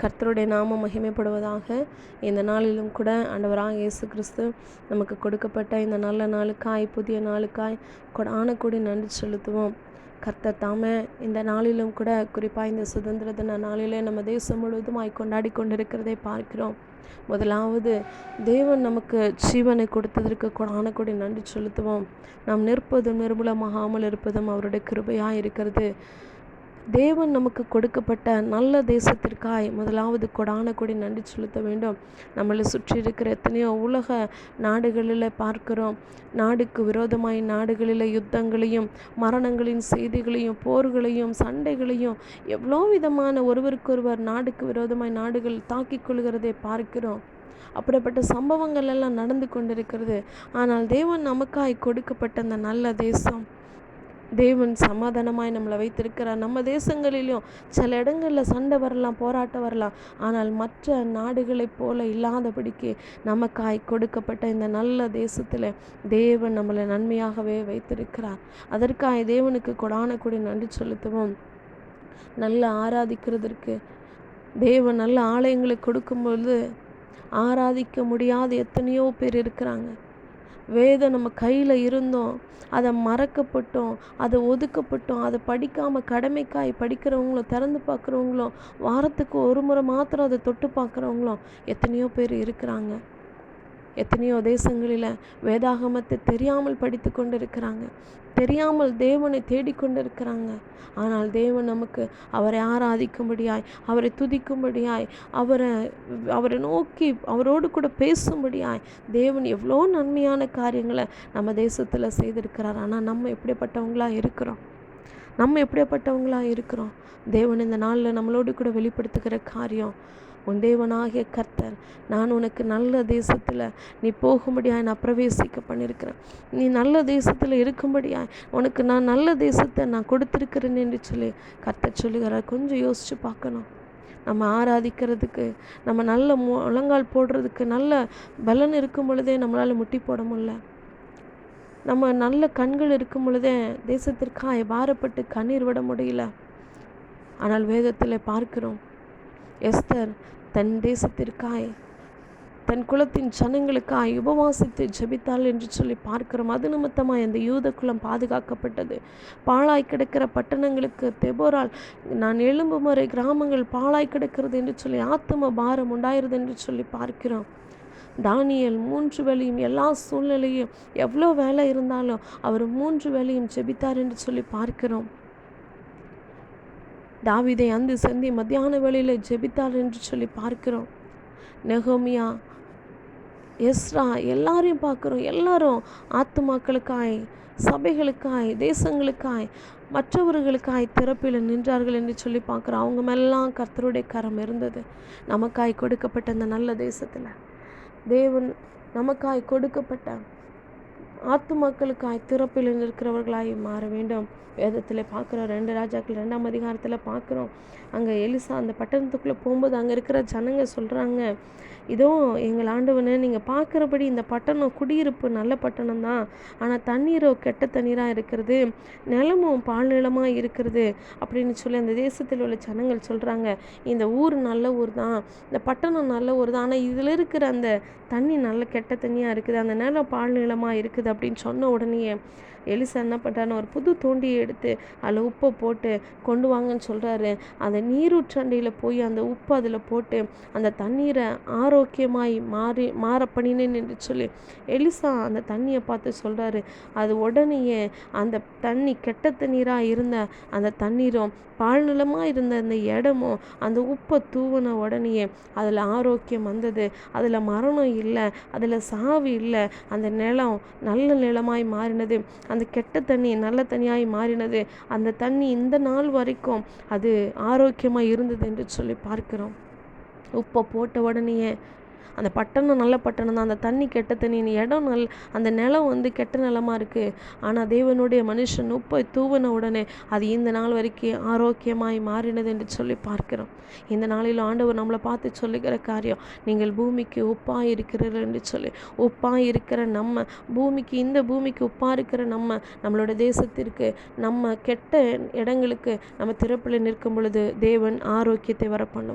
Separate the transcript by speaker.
Speaker 1: கர்த்தருடைய நாமம் மகிமைப்படுவதாக இந்த நாளிலும் கூட ஆண்டவராக இயேசு கிறிஸ்து நமக்கு கொடுக்கப்பட்ட இந்த நல்ல நாளுக்காய் புதிய நாளுக்காய் கொடான நன்றி செலுத்துவோம். கர்த்தர் தாமே இந்த நாளிலும் கூட குறிப்பாக இந்த சுதந்திர தின நாளிலே நம்ம தேசம் முழுவதுமாய் கொண்டாடி கொண்டிருக்கிறதை பார்க்கிறோம். முதலாவது தேவன் நமக்கு ஜீவனை கொடுத்ததற்கு கொடான கூடி நன்றி செலுத்துவோம். நாம் நிற்பதும் நிர்மூலமாகாமல் இருப்பதும் அவருடைய கிருபையாக இருக்கிறது. தேவன் நமக்கு கொடுக்கப்பட்ட நல்ல தேசத்திற்காய் முதலாவது கொடான கொடி நன்றி செலுத்த வேண்டும். நம்மளை சுற்றி இருக்கிற எத்தனையோ உலக நாடுகளில் பார்க்கிறோம். நாடுக்கு விரோதமாய் நாடுகளில் யுத்தங்களையும் மரணங்களின் செய்திகளையும் போர்களையும் சண்டைகளையும் எவ்வளோ விதமான ஒருவருக்கொருவர் நாடுக்கு விரோதமாய் நாடுகள் தாக்கிக் கொள்கிறதை பார்க்கிறோம். அப்படிப்பட்ட சம்பவங்கள் எல்லாம் நடந்து கொண்டிருக்கிறது. ஆனால் தேவன் நமக்காய் கொடுக்கப்பட்ட அந்த நல்ல தேசம் தேவன் சமாதானமாய் நம்மளை வைத்திருக்கிறார். நம்ம தேசங்களிலும் சில இடங்களில் சண்டை வரலாம் போராட்டம் வரலாம். ஆனால் மற்ற நாடுகளைப் போல இல்லாதபடிக்கு நமக்காய் கொடுக்கப்பட்ட இந்த நல்ல தேசத்தில் தேவன் நம்மளை நன்மையாகவே வைத்திருக்கிறார். அதற்காக தேவனுக்கு கொடான கொடி நன்றி செலுத்துவோம். நல்லா ஆராதிக்கிறதற்கு தேவன் நல்ல ஆலயங்களை கொடுக்கும்பொழுது ஆராதிக்க முடியாத எத்தனையோ பேர் இருக்கிறாங்க. வேதம் நம்ம கையில் இருந்தோம். அதை மறக்கப்பட்டோம். அதை ஒதுக்கப்பட்டோம். அதை படிக்காமல் கடமைக்காய் படிக்கிறவங்களும் திறந்து பார்க்குறவங்களும் வாரத்துக்கு ஒரு முறை மாத்திரம் அதை தொட்டு பார்க்குறவங்களும் எத்தனையோ பேர் இருக்கிறாங்க. எத்தனையோ தேசங்களில் வேதாகமத்தை தெரியாமல் படித்து கொண்டிருக்கிறாங்க. தெரியாமல் தேவனை தேடிக்கொண்டு இருக்கிறாங்க ஆனால் தேவன் நமக்கு அவரை ஆராதிக்கும்படியாய் அவரை துதிக்கும்படியாய் அவரை அவரை நோக்கி அவரோடு கூட பேசும்படியாய் தேவன் எவ்வளோ நன்மையான காரியங்களை நம்ம தேசத்தில் செய்திருக்கிறார். ஆனால் நம்ம எப்படிப்பட்டவங்களாக இருக்கிறோம்? நம்ம எப்படிப்பட்டவங்களாக இருக்கிறோம்? தேவன் இந்த நாளில் நம்மளோடு கூட வெளிப்படுத்துகிற காரியம் உன் தேவனாகிய கர்த்தர் நான் உனக்கு நல்ல தேசத்தில் நீ போகும்படியாய் நான் பிரவேசிக்க பண்ணியிருக்கிறேன் நீ நல்ல தேசத்தில் இருக்கும்படியாய் உனக்கு நான் நல்ல தேசத்தை நான் கொடுத்துருக்கிறேன் என்று சொல்லி கர்த்தர் சொல்லுகிறார். கொஞ்சம் யோசித்து பார்க்கணும். நம்ம ஆராதிக்கிறதுக்கு நம்ம நல்ல முழங்கால் போடுறதுக்கு நல்ல பலன் இருக்கும் பொழுதே நம்மளால் முட்டி போட முடியல. நம்ம நல்ல கண்கள் இருக்கும் பொழுதே தேசத்திற்காக பாரப்பட்டு கண்ணீர் விட முடியல. ஆனால் வேதத்தில் பார்க்கிறோம் எஸ்தர் தன் தேசத்திற்காய் தன் குலத்தின் ஜனங்களுக்காய் உபவாசித்து ஜபித்தாள் என்று சொல்லி பார்க்கிறோம். அது நிமித்தமாக அந்த யூத குலம் பாதுகாக்கப்பட்டது. பாழாய் கிடக்கிற பட்டணங்களுக்கு தெபோரால் நான் எழும்பு முறை கிராமங்கள் பாழாய் கிடக்கிறது என்று சொல்லி ஆத்ம பாரம் உண்டாயிருது என்று சொல்லி பார்க்கிறோம். தானியல் மூன்று வேலையும் எல்லா சூழ்நிலையும் எவ்வளோ வேலை இருந்தாலும் அவர் மூன்று வேலையும் ஜெபித்தார் என்று சொல்லி பார்க்கிறோம். தாவிதை அந்த சந்தி மத்தியான வேளையில் ஜெபித்தார் என்று சொல்லி பார்க்கிறோம். நெகோமியா எஸ்ரா எல்லாரையும் பார்க்குறோம். எல்லாரும் ஆத்துமாக்களுக்காய் சபைகளுக்காய் தேசங்களுக்காய் மற்றவர்களுக்காய் திறப்பில் நின்றார்கள் என்று சொல்லி பார்க்குறோம். அவங்க மேலாம் கர்த்தருடைய கரம் இருந்தது. நமக்காய் கொடுக்கப்பட்ட அந்த நல்ல தேசத்தில். தேவன் நமக்காய் கொடுக்கப்பட்ட ஆத்துமாக்களுக்காய் திறப்பில் இருக்கிறவர்களாய் மாற வேண்டும். வேதத்தில் பார்க்குறோம் ரெண்டு ராஜாக்கள் ரெண்டாம் அதிகாரத்தில் பார்க்குறோம். அங்கே எலிசா அந்த பட்டணத்துக்குள்ளே போகும்போது அங்கே இருக்கிற ஜனங்க சொல்கிறாங்க இதோ எங்கள் ஆண்டவனை நீங்கள் பார்க்குறபடி இந்த பட்டணம் குடியிருப்பு நல்ல பட்டணம் தான் ஆனால் தண்ணீரோ கெட்ட தண்ணீராக இருக்கிறது நிலமும் பால் நிலமாக இருக்கிறது அப்படின்னு சொல்லி அந்த தேசத்தில் உள்ள ஜனங்கள் சொல்கிறாங்க இந்த ஊர் நல்ல ஊர் தான் இந்த பட்டணம் நல்ல ஊர் தான் ஆனால் இதில் இருக்கிற அந்த தண்ணி நல்ல கெட்ட தண்ணியாக இருக்குது அந்த நிலம் பால் நிலமாக இருக்குது அப்படின்னு சொன்ன உடனே எலிசா என்ன பண்ணுறாருன்னு ஒரு புது தோண்டியை எடுத்து அதில் உப்பை போட்டு கொண்டு வாங்கன்னு சொல்கிறாரு அந்த நீரூற்றண்டையில் போய் அந்த உப்பு அதில் போட்டு அந்த தண்ணீரை ஆரோக்கியமாய் மாறி மாற பண்ணினேன் என்று சொல்லி எலிசா அந்த தண்ணியை பார்த்து சொல்கிறாரு அது உடனேயே அந்த தண்ணி கெட்ட தண்ணீராக இருந்த அந்த தண்ணீரும் பாழ்நிலமாக இருந்த அந்த இடமும் அந்த உப்பை தூவின உடனேயே அதில் ஆரோக்கியம் வந்தது. அதில் மரணம் இல்லை அதில் சாவு இல்லை அந்த நிலம் நல்ல நல்ல நிலமாய் மாறினது. அந்த கெட்ட தண்ணி நல்ல தண்ணியாய் மாறினது. அந்த தண்ணி இந்த நாள் வரைக்கும் அது ஆரோக்கியமாக இருந்தது என்று சொல்லி பார்க்கிறோம். உப்பை போட்ட உடனேயே அந்த பட்டணம் நல்ல பட்டணம் தான் அந்த தண்ணி கெட்ட தண்ணி இடம் நல் அந்த நிலம் வந்து கெட்ட நிலமாக இருக்குது ஆனால் தேவனுடைய மனுஷன் உப்பை தூவின உடனே அது இந்த நாள் வரைக்கும் ஆரோக்கியமாய் மாறினது என்று சொல்லி பார்க்கிறோம். இந்த நாளில் ஆண்டவர் நம்மளை பார்த்து சொல்லுகிற காரியம் நீங்கள் பூமிக்கு உப்பாக இருக்கிறீர்கள் என்று சொல்லி உப்பாக இருக்கிற நம்ம பூமிக்கு இந்த பூமிக்கு உப்பாக இருக்கிற நம்ம நம்மளோட தேசத்திற்கு நம்ம கெட்ட இடங்களுக்கு நம்ம திறப்பில் நிற்கும் பொழுது தேவன் ஆரோக்கியத்தை வர பண்ணுவார்